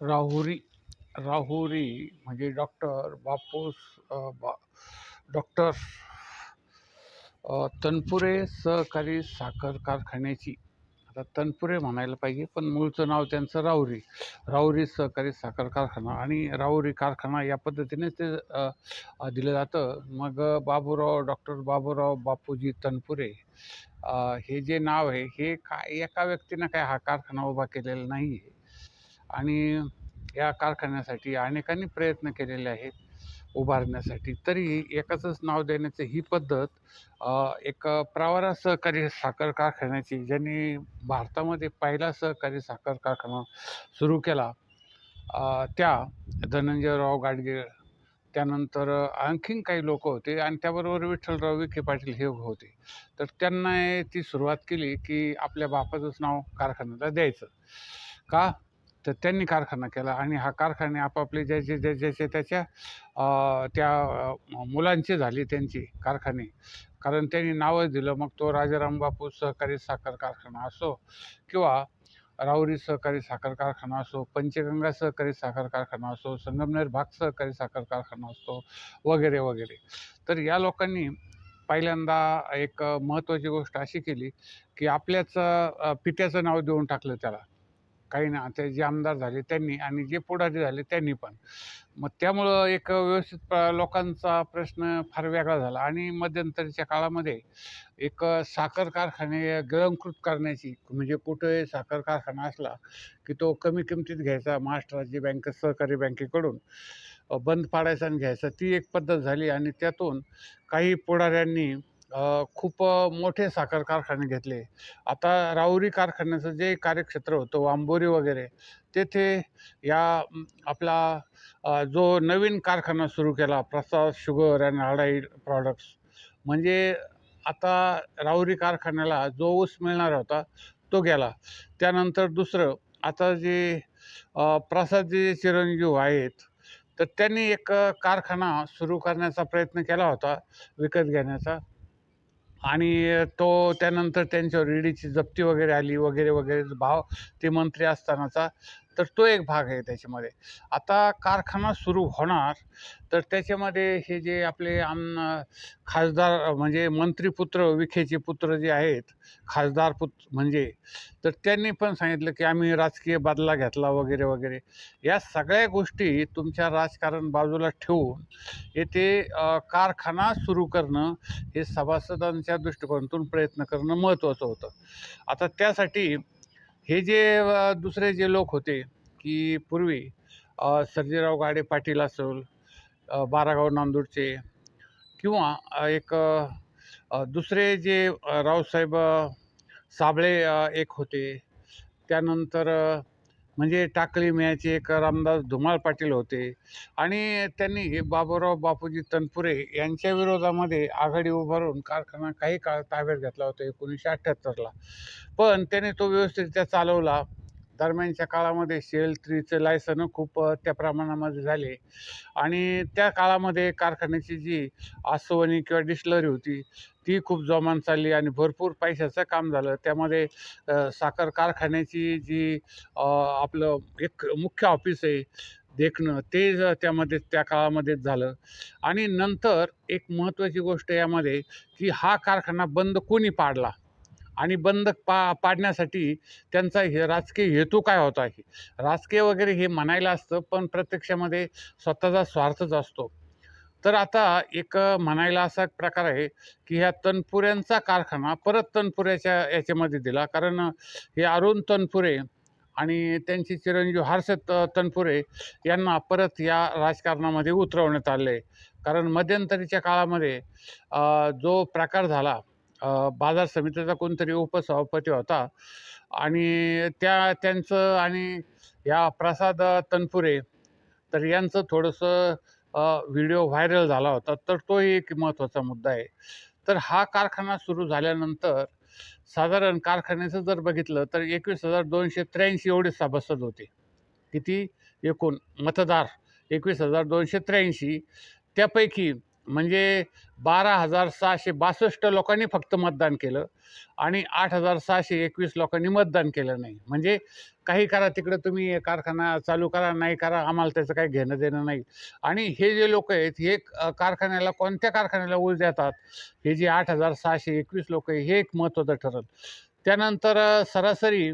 राहुरी राहुरी म्हणजे डॉक्टर बापूस बा डॉक्टर तनपुरे सहकारी साखर कारखान्याची. आता तनपुरे म्हणायला पाहिजे पण मूळचं नाव त्यांचं राहुरी. राहुरी सहकारी साखर कारखाना आणि राहुरी कारखाना या पद्धतीनेच ते दिलं जातं. मग बाबूराव डॉक्टर बाबूराव बापूजी तनपुरे हे जे नाव आहे हे काय एका व्यक्तीनं काय हा कारखाना उभा केलेला नाही आहे आणि या कारखान्यासाठी अनेकांनी प्रयत्न केलेले आहेत उभारण्यासाठी. तरी एकाचंच नाव देण्याची ही पद्धत एक प्रवारा सहकारी साखर कारखान्याची ज्यांनी भारतामध्ये पहिला सहकारी साखर कारखाना सुरू केला त्या धनंजयराव गाडगीळ त्यानंतर आणखीन काही लोक होते आणि त्याबरोबर विठ्ठलराव विखे पाटील हे होते. तर त्यांना ती सुरुवात केली की आपल्या बापाचंच नाव कारखान्याला द्यायचं. का? तर त्यांनी कारखाना केला आणि हा कारखाने आपापले ज्याचे ज्या ज्याचे त्याच्या त्या मुलांचे मुलांची झाली त्यांची कारखाने. कारण त्यांनी नावच दिलं मग तो राजाराम बापू सहकारी साखर कारखाना असो किंवा राऊरी सहकारी साखर कारखाना असो पंचगंगा सहकारी साखर कारखाना असो संगमनेर भाग सहकारी साखर कारखाना असतो वगैरे वगैरे. तर या लोकांनी पहिल्यांदा एक महत्त्वाची गोष्ट अशी केली की आपल्याचं पित्याचं नाव देऊन टाकलं त्याला. काही ना ते जे आमदार झाले त्यांनी आणि जे पुढारी झाले त्यांनी पण. मग त्यामुळं एक व्यवस्थित लोकांचा प्रश्न फार वेगळा झाला. आणि मध्यंतरीच्या काळामध्ये एक साखर कारखाने गिळंकृत करण्याची म्हणजे कुठे साखर कारखाना असला की तो कमी किमतीत घ्यायचा महाराष्ट्र राज्य बँक सहकारी बँकेकडून बंद पाडायचा आणि घ्यायचा ती एक पद्धत झाली. आणि त्यातून काही पुढाऱ्यांनी खूप मोठे साखर कारखाने घेतले. आता राहुरी कारखान्याचं जे कार्यक्षेत्र होतं आंबोरी वगैरे तेथे या आपला जो नवीन कारखाना सुरू केला प्रसाद शुगर अँड हार्डाईड प्रॉडक्ट्स म्हणजे आता राहुरी कारखान्याला जो ऊस मिळणार होता तो गेला. त्यानंतर दुसरं आता जे प्रसाद जे चिरंजीव आहेत तर त्यांनी एक कारखाना सुरू करण्याचा प्रयत्न केला होता विकत घेण्याचा. आणि तो त्यानंतर त्यांच्यावर ईडीची जप्ती वगैरे आली वगैरे वगैरे भाव ते मंत्री असतानाचा. तर तो एक भाग आहे त्याच्यामध्ये. आता कारखाना सुरू होणार तर त्याच्यामध्ये हे जे आपले आम खासदार म्हणजे मंत्रीपुत्र विखेचे पुत्र जे आहेत खासदार पुत्र म्हणजे तर त्यांनी पण सांगितलं की आम्ही राजकीय बदला घेतला वगैरे वगैरे. या सगळ्या गोष्टी तुमच्या राजकारण बाजूला ठेवून येथे कारखाना सुरू करणं हे सभासदांच्या दृष्टिकोनातून प्रयत्न करणं महत्त्वाचं होतं. आता त्यासाठी हे जे दुसरे जे लोक होते की पूर्वी अ, सर्जेराव गाडे पाटील असेल बारागाव नांदूरचे किंवा एक दुसरे जे रावसाहेब साबळे एक होते. त्यानंतर म्हणजे टाकळी मियाचे एक रामदास धुमाळ पाटील होते. आणि त्यांनी हे बाबूराव बापूजी तनपुरे यांच्या विरोधामध्ये आघाडी उभारून कारखाना काही काळ ताब्यात घेतला होता एकोणीसशे अठ्ठ्याहत्तरला पण त्याने तो व्यवस्थितरित्या चालवला. दरम्यानच्या काळामध्ये सेल थ्रीचे लायसन खूप त्या प्रमाणामध्ये झाले. आणि त्या काळामध्ये कारखान्याची जी आसवणी किंवा डिस्लरी होती ती खूप जोमान चालली आणि भरपूर पैशाचं काम झालं. त्यामध्ये साखर कारखान्याची जी आपलं एक मुख्य ऑफिस आहे देखणं ते त्यामध्ये त्या काळामध्येच झालं. आणि नंतर एक महत्त्वाची गोष्ट यामध्ये की हा कारखाना बंद कोणी पाडला? आणि बंद पा पाडण्यासाठी त्यांचा हे राजकीय हेतू काय होता हे? राजकीय वगैरे हे म्हणायला असतं पण प्रत्यक्षामध्ये स्वतःचा स्वार्थच असतो. तर आता एक म्हणायला असा प्रकार आहे की ह्या तनपुऱ्यांचा कारखाना परत तनपुऱ्याच्या याच्यामध्ये दिला. कारण हे अरुण तनपुरे आणि त्यांचे चिरंजीव हर्षद तनपुरे यांना परत या राजकारणामध्ये उतरवण्यात आले. कारण मध्यंतरीच्या काळामध्ये जो प्रकार झाला बाजार समितीचा कोणतरी उपसभापती होता. आणि त्या त्यांचं आणि या प्रसाद तनपुरे तर यांचं थोडंसं व्हिडिओ व्हायरल झाला होता. तर तोही एक महत्त्वाचा मुद्दा आहे. तर हा कारखाना सुरू झाल्यानंतर साधारण कारखान्याचं जर बघितलं तर एकवीस हजार दोनशे त्र्याऐंशी एवढे सभासद होते. किती? एकूण मतदार एकवीस हजार दोनशे त्र्याऐंशी. त्यापैकी म्हणजे बारा हजार सहाशे बासष्ट लोकांनी फक्त मतदान केलं आणि आठ हजार सहाशे एकवीस लोकांनी मतदान केलं नाही. म्हणजे काही करा तिकडं तुम्ही कारखाना चालू करा नाही करा आम्हाला त्याचं काही घेणं देणं नाही. आणि हे जे लोक आहेत हे कारखान्याला कोणत्या कारखान्याला ऊस देतात हे जे आठ हजार सहाशे एकवीस लोक आहे हे एक महत्त्वाचं ठरत त्यानंतर सरासरी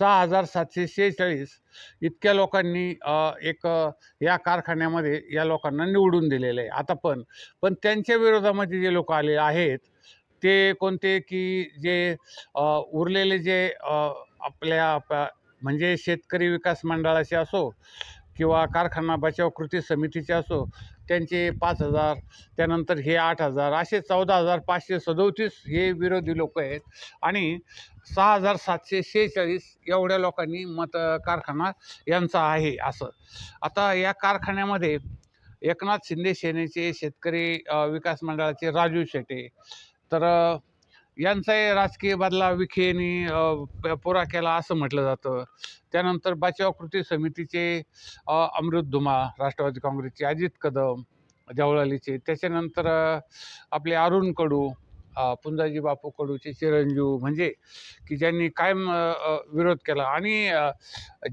सहा हजार सातशे शेहेचाळीस इतक्या लोकांनी एक या कारखान्यामध्ये या लोकांना निवडून दिलेलं आहे. आता पण पण त्यांच्या विरोधामध्ये जे लोक आले आहेत ते कोणते की जे उरलेले जे आपल्या म्हणजे शेतकरी विकास मंडळाचे असो किंवा कारखाना बचाव कृती समितीचे असो त्यांचे पाच हजार त्यानंतर हे आठ हजार असे चौदा हजार पाचशे सदोतीस हे विरोधी लोक आहेत. आणि सहा हजार सातशे शेहेचाळीस एवढ्या लोकांनी मत कारखाना यांचा आहे असं. आता या कारखान्यामध्ये एकनाथ शिंदे सेनेचे शेतकरी विकास मंडळाचे राजू शेटे तर यांचाही राजकीय बदला विखेनी प- पुरा केला असं म्हटलं जातं. त्यानंतर बचाव कृती समितीचे अमृत धुमा राष्ट्रवादी काँग्रेसचे अजित कदम जवळालीचे त्याच्यानंतर आपले अरुण कडू पुंजाजी बापू कडूचे चिरंजीव म्हणजे की ज्यांनी कायम विरोध केला. आणि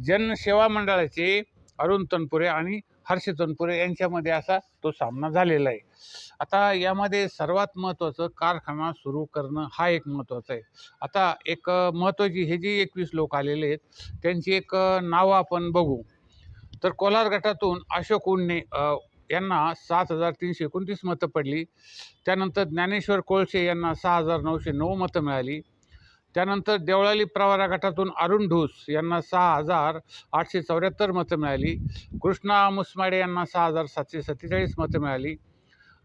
जनसेवा मंडळाचे अरुण तनपुरे आणि हर्ष तनपुरे यांच्यामध्ये असा तो सामना झालेला आहे. आता यामध्ये सर्वात महत्त्वाचं कारखाना सुरू करणं हा एक महत्त्वाचा आहे. आता एक महत्त्वाची हे जे एकवीस लोक आलेले आहेत त्यांची एक नावं आपण बघू. तर कोलार गटातून अशोक उन्ने यांना सात हजार तीनशे एकोणतीस मतं पडली. त्यानंतर ज्ञानेश्वर कोळसे यांना सहा हजार नऊशे नऊ मतं मिळाली. त्यानंतर देवळाली प्रवारा गटातून अरुण ढूस यांना सहा हजार आठशे चौऱ्याहत्तर मतं मिळाली. कृष्णा मुसमाडे यांना सहा हजार सातशे सत्तेचाळीस मतं मिळाली.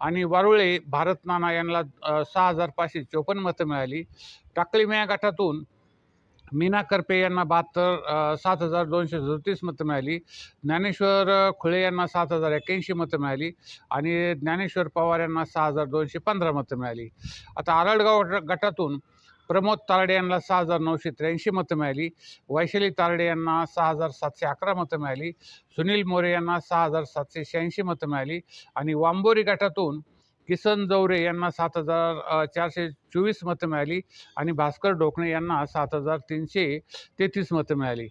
आणि वारुळे भारत नाना यांना सहा हजार पाचशे चोपन्न मतं मिळाली. टाकळीमया गटातून मीना करपे यांना बहात्तर सात हजार दोनशे सदतीस मतं मिळाली. ज्ञानेश्वर खुळे यांना सात हजार एक्याऐंशी मतं मिळाली. आणि ज्ञानेश्वर पवार यांना सहा हजार दोनशे पंधरा मतं मिळाली. आता आरडगाव गटातून प्रमोद तारडे यांना सहा हजार नऊशे त्र्याऐंशी मतं मिळाली. वैशाली तारडे यांना सहा हजार सातशे अकरा मतं मिळाली. सुनील मोरे यांना सहा हजार सातशे शहाऐंशी मतं मिळाली. आणि वांबोरी गटातून किसन जवरे यांना सात हजार चारशे चोवीस मतं मिळाली. आणि भास्कर डोकणे यांना सात हजार तीनशे तेहतीस मतं मिळाली.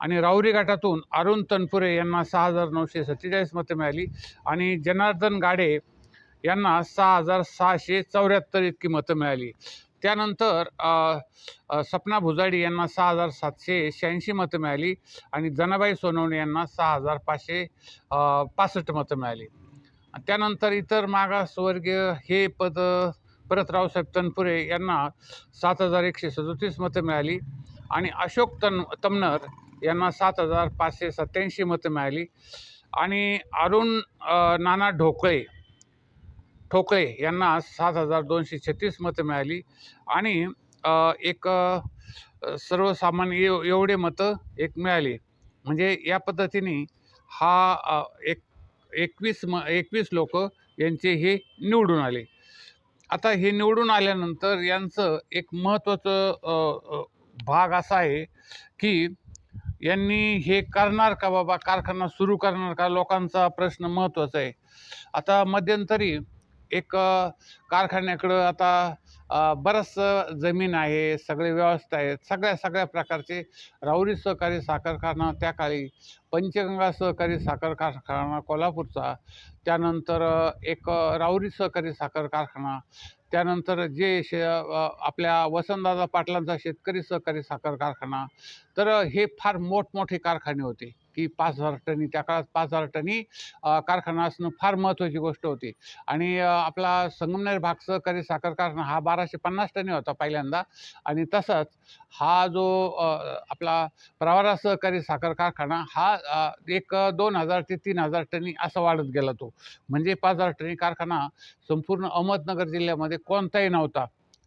आणि राहुरी गटातून अरुण तनपुरे यांना सहा हजार नऊशे सत्तेचाळीस मतं मिळाली. आणि जनार्दन गाडे यांना सहा हजार सहाशे चौऱ्याहत्तर इतकी मतं मिळाली. त्यानंतर सपना भुजाडी यांना सहा हजार सातशे शहाऐंशी मतं मिळाली आणि जनाबाई सोनवणे यांना सहा हजार पाचशे पासष्ट मतं मिळाली. त्यानंतर इतर मागासवर्गीय हे पद परत रावसाहेब तनपुरे यांना सात हजार एकशे सदोतीस मतं मिळाली आणि अशोक तन तमनर यांना सात हजार पाचशे सत्याऐंशी मतं मिळाली. आणि अरुण नाना ढोकळे ठोकळे यांना सात हजार दोनशे छत्तीस मतं मिळाली. आणि एक सर्वसामान्य एव एवढे मतं एक मिळाली. म्हणजे या पद्धतीने हा एक एकवीस म एकवीस लोक यांचे हे निवडून आले. आता हे निवडून आल्यानंतर यांचं एक महत्त्वाचं भाग असा आहे की यांनी हे करणार का बाबा? कारखाना सुरू करणार का? लोकांचा प्रश्न महत्त्वाचा आहे. आता मध्यंतरी एक कारखान्याकडं आता बरंच बरंचसं जमीन आहे सगळे व्यवस्था आहेत सगळ्या सगळ्या प्रकारचे राऊरी सहकारी साखर कारखाना त्या काळी पंचगंगा सहकारी साखर कारखाना कोल्हापूरचा त्यानंतर एक राऊरी सहकारी साखर कारखाना त्यानंतर जे शे आपल्या वसंतदादा पाटलांचा शेतकरी सहकारी साखर कारखाना तर हे फार मोठमोठे कारखाने होते. की पाच हजार टनी त्या काळात पाच हजार टनी कारखाना असणं फार महत्त्वाची गोष्ट होती. आणि आपला संगमनेर भाग सहकारी साखर कारखाना हा बाराशे पन्नास टनी होता पहिल्यांदा. आणि तसंच हा जो आपला प्रवारा सहकारी साखर कारखाना हा एक दोन हजार ते तीन हजार टनी असा वाढत गेला तो. म्हणजे पाच हजार टनी कारखाना संपूर्ण अहमदनगर जिल्ह्यामध्ये कोणताही नव्हता.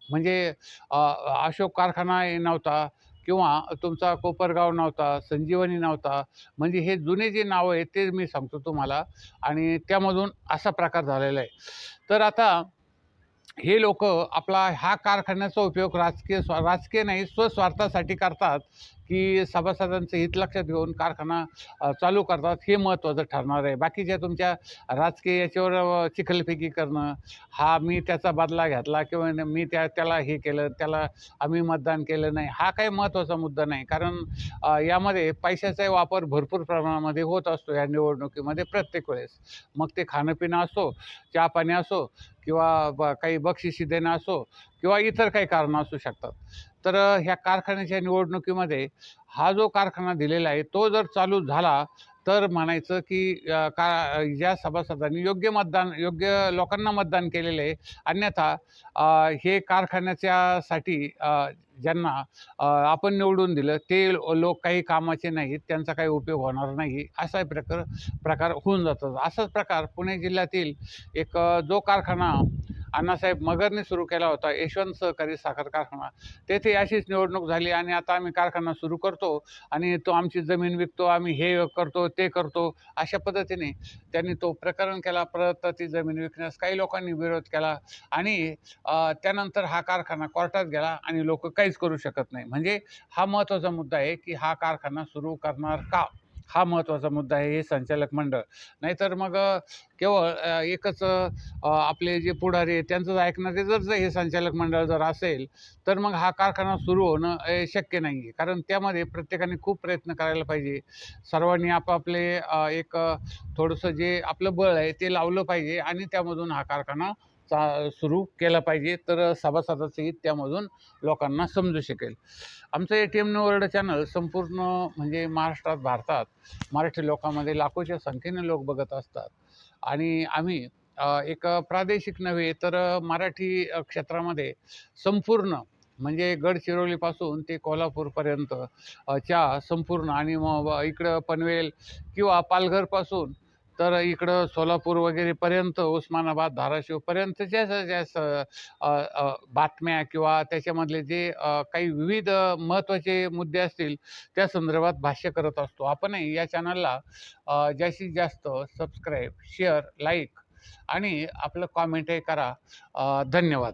म्हणजे अशोक कारखानाही नव्हता. किंवा तुमचा कोपरगाव नव्हता संजीवनी नव्हता म्हणजे हे जुने जे नावं आहेत ते मी सांगतो तुम्हाला. आणि त्यामधून असा प्रकार झालेला आहे. तर आता हे लोक आपला ह्या कारखान्याचा उपयोग राजकीय स्वा राजकीय नाही स्वस्वार्थासाठी करतात. की सभासदांचं हित लक्षात घेऊन कारखाना चालू करतात हे महत्त्वाचं ठरणार आहे. बाकीच्या तुमच्या राजकीय याच्यावर चिखलफेकी करणं हा मी त्याचा बदला घेतला किंवा मी त्या त्याला हे केलं त्याला आम्ही मतदान केलं नाही हा काही महत्त्वाचा मुद्दा नाही. कारण यामध्ये पैशाचाही वापर भरपूर प्रमाणामध्ये होत असतो या निवडणुकीमध्ये प्रत्येक वेळेस. मग ते खाणंपिणं असो चहा पाणी असो किंवा ब काही बक्षिसी देणं असो किंवा इतर काही कारणं असू शकतात. तर ह्या कारखान्याच्या निवडणुकीमध्ये हा जो कारखाना दिलेला आहे तो जर चालू झाला तर म्हणायचं की का ज्या सभासदांनी योग्य मतदान योग्य लोकांना मतदान केलेलं आहे अन्यथा हे कारखान्याच्यासाठी ज्यांना आपण निवडून दिलं ते लोक काही कामाचे नाहीत त्यांचा काही उपयोग होणार नाही असा प्रकार प्रकार होऊन जातात असाच प्रकार पुणे जिल्ह्यातील एक जो कारखाना अण्णासाहेब मगरने सुरू केला होता. यशवंत सहकारी साखर कारखाना. तेथे अशीच निवडणूक झाली आणि आता आम्ही कारखाना सुरू करतो आणि तो आमची जमीन विकतो आम्ही हे करतो ते करतो अशा पद्धतीने त्यांनी तो प्रकरण केला परत ती जमीन विकण्यास काही लोकांनी विरोध केला आणि त्यानंतर हा कारखाना कोर्टात गेला आणि लोक काहीच करू शकत नाही. म्हणजे हा महत्त्वाचा मुद्दा आहे की हा कारखाना सुरू करणार का? हा महत्त्वाचा मुद्दा आहे हे संचालक मंडळ. नाहीतर मग केवळ एकच आपले जे पुढारी आहे त्यांचंच ऐकणारे जर जर हे संचालक मंडळ जर असेल तर मग हा कारखाना सुरू होणं शक्य नाही आहे कारण त्यामध्ये प्रत्येकाने खूप प्रयत्न करायला पाहिजे. सर्वांनी आपापले एक थोडंसं जे आपलं बळ आहे ते लावलं पाहिजे आणि त्यामधून हा कारखाना चा सुरू केला पाहिजे तर सभासदाचं त्यामधून लोकांना समजू शकेल. आमचं A T M world channel संपूर्ण म्हणजे महाराष्ट्रात भारतात मराठी लोकांमध्ये लाखोच्या संख्येने लोक बघत असतात. आणि आम्ही एक प्रादेशिक नव्हे तर मराठी क्षेत्रामध्ये संपूर्ण म्हणजे गडचिरोलीपासून ते कोल्हापूरपर्यंत च्या संपूर्ण आणि मग इकडं पनवेल किंवा पालघरपासून तर इकडं सोलापूर वगैरेपर्यंत उस्मानाबाद धाराशिवपर्यंतच्या ज्या ज्या स बातम्या किंवा त्याच्यामधले जे काही विविध महत्त्वाचे मुद्दे असतील त्या संदर्भात भाष्य करत असतो. आपणही या चॅनलला जास्तीत जास्त सबस्क्राईब शेअर लाईक आणि आपलं कॉमेंटही करा. धन्यवाद.